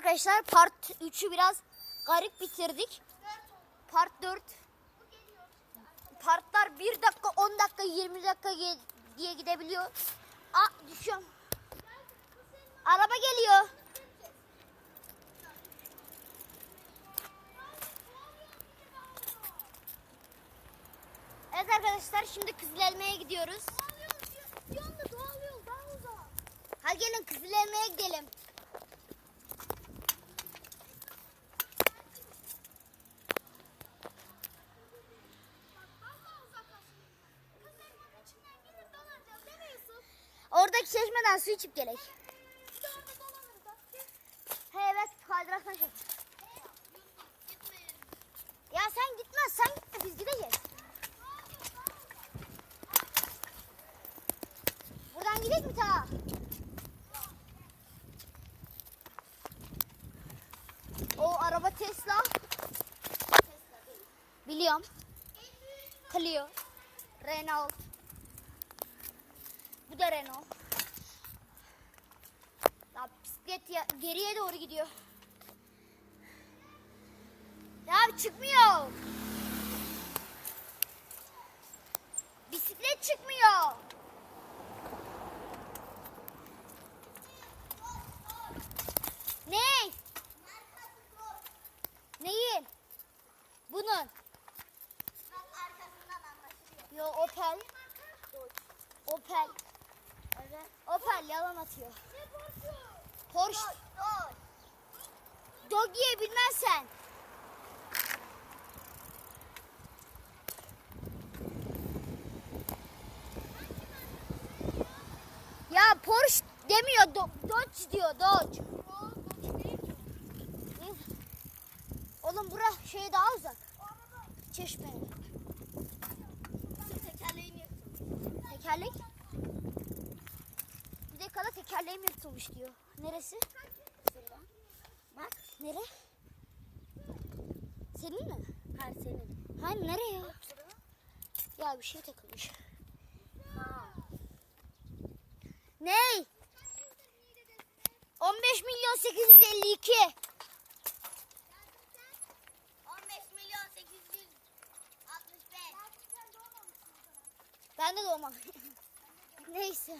arkadaşlar part 3'ü biraz garip bitirdik. Part 4 partlar 1 dakika 10 dakika 20 dakika diye gidebiliyor. Aa düşüyorum. Araba geliyor. Evet arkadaşlar şimdi Kızıl Elma'ya gidiyoruz. doğal yol daha uzak. Hadi gelin Kızıl Elma'ya gidelim. Çeşmeden su içip gelek. He evet. Yusuf gitmeyin. Ya sen gitmez sen gitme biz gideceğiz. Buradan gidelim mi ta? O araba Tesla. Biliyorum. Clio. Renault. Bu da Renault. Bisiklet ya, geriye doğru gidiyor. Ya çıkmıyor. Bisiklet çıkmıyor. Ne? Neyin? Bunun. Bak arkasından anlaşılıyor. Yo Opel. Opel. Evet. Opel yalan atıyor. Ne borcu? Porsche. Dur. Doggy'ye bilmezsen. Ya Porsche demiyor, Do- Dodge diyor, Dodge. Oğlum bura şey daha uzak. Çeşme. Tekerleğini. Tekerlek. Dakika da tekerleğim yırtılmış diyor. Neresi? Bak. Nere? Senin mi? Her senin. Hani nereye ya? Ya bir şey takılmış. Ha. Ney? 15 milyon 852. 15 milyon 865. Ben de doğmam. Neyse.